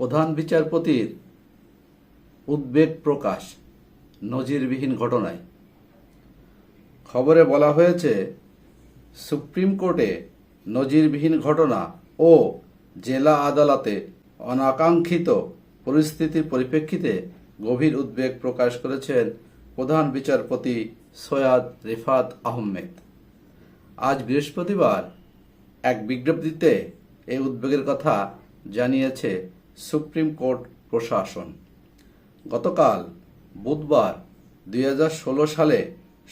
প্রধান বিচারপতির উদ্বেগ প্রকাশ, নজিরবিহীন ঘটনায়। খবরে বলা হয়েছে, সুপ্রিম কোর্টে নজিরবিহীন ঘটনা ও জেলা আদালতে অনাকাঙ্ক্ষিত পরিস্থিতির পরিপ্রেক্ষিতে গভীর উদ্বেগ প্রকাশ করেছেন প্রধান বিচারপতি সৈয়দ রিফাত আহমেদ। আজ বৃহস্পতিবার এক বিজ্ঞপ্তিতে এই উদ্বেগের কথা জানিয়েছে সুপ্রিম কোর্ট প্রশাসন। গতকাল বুধবার দুই হাজার ষোলো সালে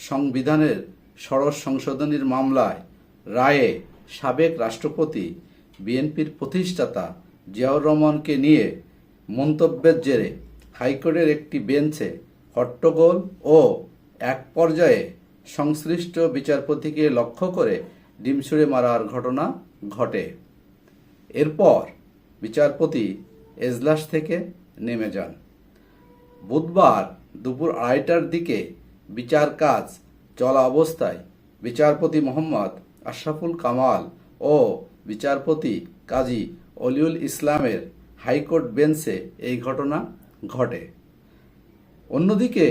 সংবিধানের ষড়শ সংশোধনীর মামলায় রায়ে সাবেক রাষ্ট্রপতি, বিএনপির প্রতিষ্ঠাতা জিয়াউর রহমানকে নিয়ে মন্তব্যের জেরে হাইকোর্টের একটি বেঞ্চে হট্টগোল ও এক পর্যায়ে সংশ্লিষ্ট বিচারপতিকে লক্ষ্য করে ডিম ছুঁড়ে মারার ঘটনা ঘটে। এরপর বিচারপতি এজলাস থেকে নেমে যান। বুধবার দুপুর আড়াইটার দিকে বিচার কাজ চলা অবস্থায় বিচারপতি মোহাম্মদ আশরাফুল কামাল ও বিচারপতি কাজী অলিউল ইসলামের হাইকোর্ট বেঞ্চে এই ঘটনা ঘটে। অন্যদিকে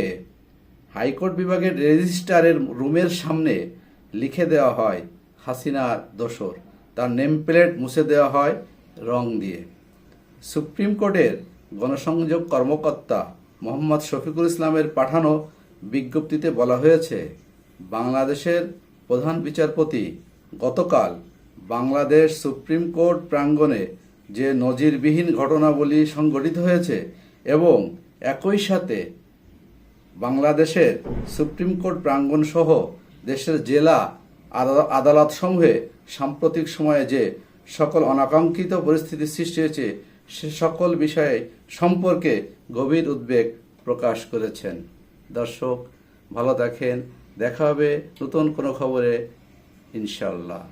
হাইকোর্ট বিভাগের রেজিস্ট্রারের রুমের সামনে লিখে দেওয়া হয়, হাসিনার দোসর। তার নেম প্লেট মুছে দেওয়া হয় রং দিয়ে। সুপ্রিম কোর্টের গণসংযোগ কর্মকর্তা মোহাম্মদ শফিকুল ইসলামের পাঠানো বিজ্ঞপ্তিতে বলা হয়েছে, বাংলাদেশের প্রধান বিচারপতি গতকাল বাংলাদেশ সুপ্রিম কোর্ট প্রাঙ্গণে যে নজিরবিহীন ঘটনাবলী সংঘটিত হয়েছে এবং একই সাথে বাংলাদেশের সুপ্রিম কোর্ট প্রাঙ্গণ সহ দেশের জেলা আদা- আদালতসমূহে সাম্প্রতিক সময়ে যে সকল অনাকাঙ্ক্ষিত পরিস্থিতির সৃষ্টি হয়েছে সে সকল বিষয়ে সম্পর্কে গভীর উদ্বেগ প্রকাশ করেছেন। দর্শক, ভালো দেখেন দেখা হবে নতুন কোনো খবরে ইনশাল্লাহ